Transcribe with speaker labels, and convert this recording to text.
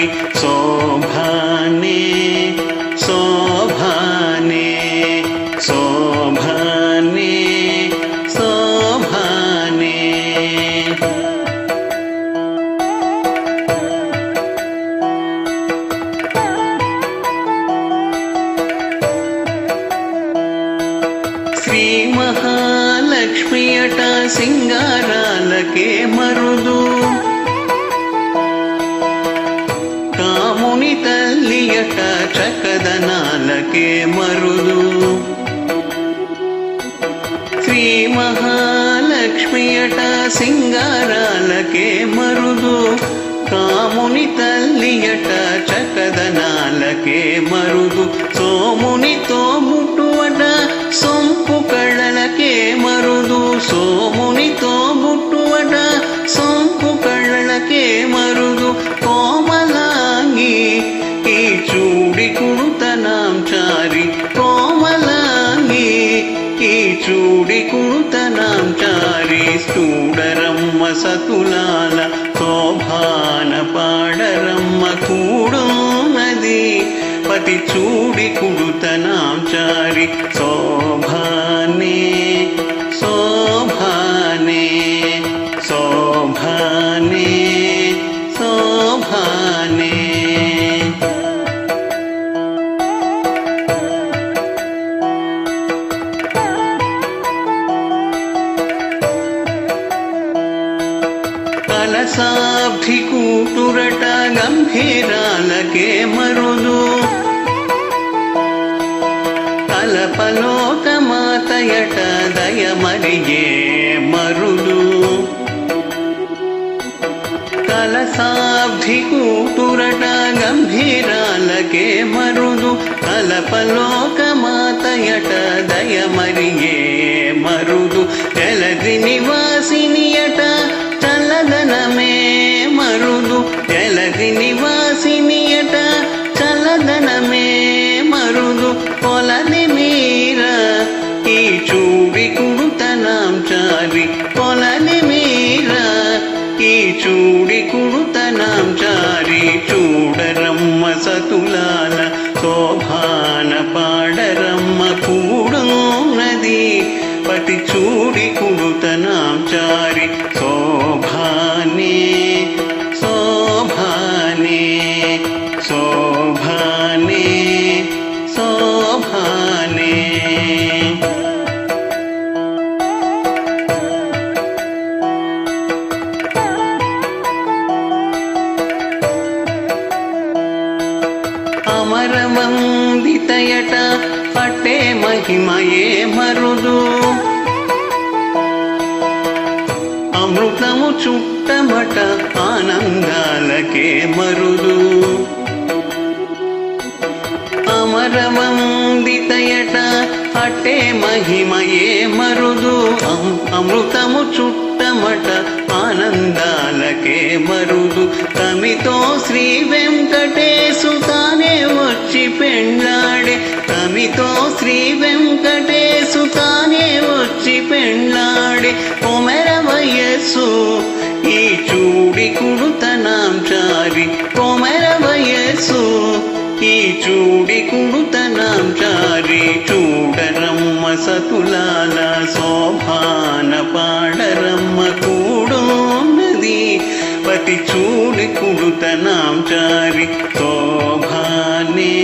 Speaker 1: చారి శోభాని శోభాని శోభాని శోభాని. శ్రీ మహాలక్ష్మి అట సింగారాలకే మరుదు. తల్లి చకదనాలకే మరుదు శ్రీ మహాలక్ష్మియట సింగారాలకే మరుదు కాముని తల్లియట చకదనాలకే మరుదు సోమునితో చూడి కుడుతనాం చూడరమ్మ సతులాల శోభాన పాడరమ్మ కూడో నది పతి చూడి కుడుతనాంచారి శోభానే శోభానే శోభానే శోభానే మనసాబ్ధి కూటురట గంభీరాలకే మరుదు. కలపలోక మాతయట దయమరియే మరుదు. కలసాబ్ధి కూటురట గంభీరాలకే మరుదు. కలపలోక మాతయట దయమరియే జలది నివాసినియట చలదనమే మరుదు కొలది మీర. ఈ చూడి కుడుతనం చారి కొలది మీర. ఈ చూడి కుడుతనం చారి చూడరమ్మ సతులాల శోభాన పాడరమ్మ కూడున్నది. పతి చూడి కుడుతనం చారి అమరవందితయట పట్టే మహిమయే మరుదు. అమృతము చుట్టమట ఆనందాలకే మరుదు. అమరవందితయట అట్టే మహిమయే మరుదు. అమృతము చుట్టమట ఆనందాలకే మరుదు. తమితో శ్రీ వెంకటేశు తానే వచ్చి పెళ్ళాడే. తమితో శ్రీ వెంకటేశు తానే వచ్చి పెళ్ళాడే. కొమెర వయస్సు ఈ చూడి కుడుతనాం చారి కొమెర వయస్సు ఈ చూడి కుడుతనాం చారి చూడరమ్మ సతులాల శోభాన పాడరమ్మ కూడా పతి చూడి కుడుతనాం చారి శోభానే